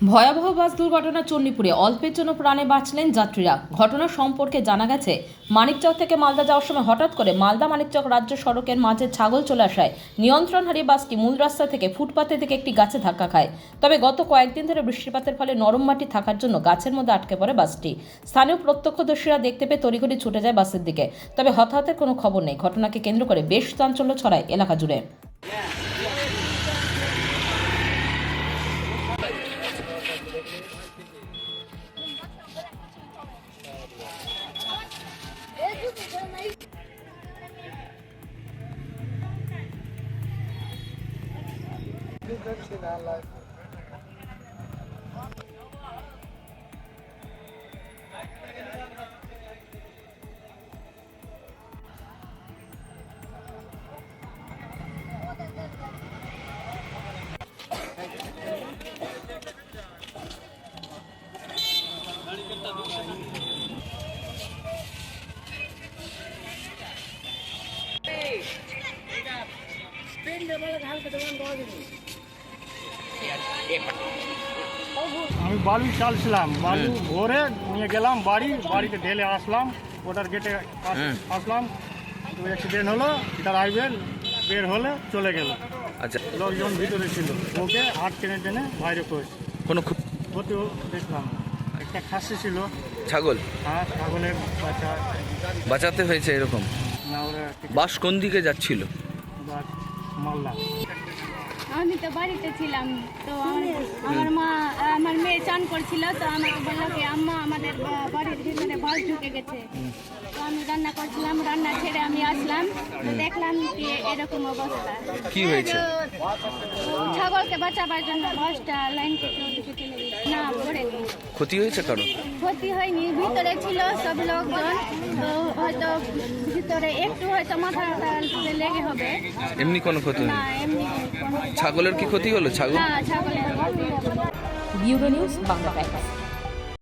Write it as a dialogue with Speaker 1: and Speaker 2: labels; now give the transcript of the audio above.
Speaker 1: ভয়াবহ বাস দুর্ঘটনা চণ্ডীপুরে। অল্পের জন্য প্রাণে বাঁচলেন যাত্রীরা। ঘটনা সম্পর্কে জানা গেছে, মানিকচক থেকে মালদা যাওয়ার সময় হঠাৎ করে মালদা মানিকচক রাজ্য সড়কের মাঝে ছাগল চলে আসায় নিয়ন্ত্রণ হারিয়ে বাসটি মূল রাস্তা থেকে ফুটপাতে থেকে একটি গাছে ধাক্কা খায়। তবে গত কয়েকদিন ধরে বৃষ্টিপাতের ফলে নরম মাটি থাকার জন্য গাছের মধ্যে আটকে পড়ে বাসটি। স্থানীয় প্রত্যক্ষদর্শীরা দেখতে পেয়ে তড়িঘড়ি ছুটে যায় বাসের দিকে। তবে হতাহতের কোনো খবর নেই। ঘটনাকে কেন্দ্র করে বেশ চাঞ্চল্য ছড়ায় এলাকা জুড়ে। We've done our life.
Speaker 2: আমি বালু চালছিলাম বালু ভরে নিয়ে গেলাম বাড়ি বাড়িতে ঢেলে আসলাম ওটার গেটে আসলাম তো অ্যাক্সিডেন্ট হলো ড্রাইভার বের হলে চলে গেল।
Speaker 3: আচ্ছা।
Speaker 2: লোকজন ভিতরে ছিল ওকে হাত টেনে টেনে বাইরে করেছে।
Speaker 3: কোনো ক্ষু-
Speaker 2: হতেও দেখলাম একটা খাসি ছিল।
Speaker 3: ছাগল?
Speaker 2: হ্যাঁ ছাগলের বাচ্চা।
Speaker 3: বাঁচাতে হয়েছে এরকম? বাস কোন দিকে যাচ্ছিল?
Speaker 2: বা মাল্লা
Speaker 4: আমি তো বাড়িতে ছিলাম তো আমার আমার মা আমার মেয়ে চান করছিল তো আমাকে বলল কি আম্মা আমাদের বাড়ির ভিতরে বাস ঢুকে গেছে। তো আমি রান্না করছিলাম রান্না ছেড়ে আমি আসলাম তো দেখলাম কি এরকম অবস্থা।
Speaker 3: কি হয়েছে?
Speaker 4: ছাগলকে বাঁচাবার জন্য বাসটা লাইন থেকে। না পড়েনি
Speaker 3: ক্ষতি হয়েছে কারও?
Speaker 4: ক্ষতি হয়নি ভিতরে ছিল সব লোকজন। তো হয়তো ভিতরে একটু হয়তো মাথা লেগে হবে।
Speaker 3: এমনি কোনো ক্ষতি
Speaker 4: না এমনি
Speaker 3: ছাগলের কি ক্ষতি হলো? ছাগল?
Speaker 4: না ছাগলের
Speaker 1: ব্যুরো নিউজ বাংলা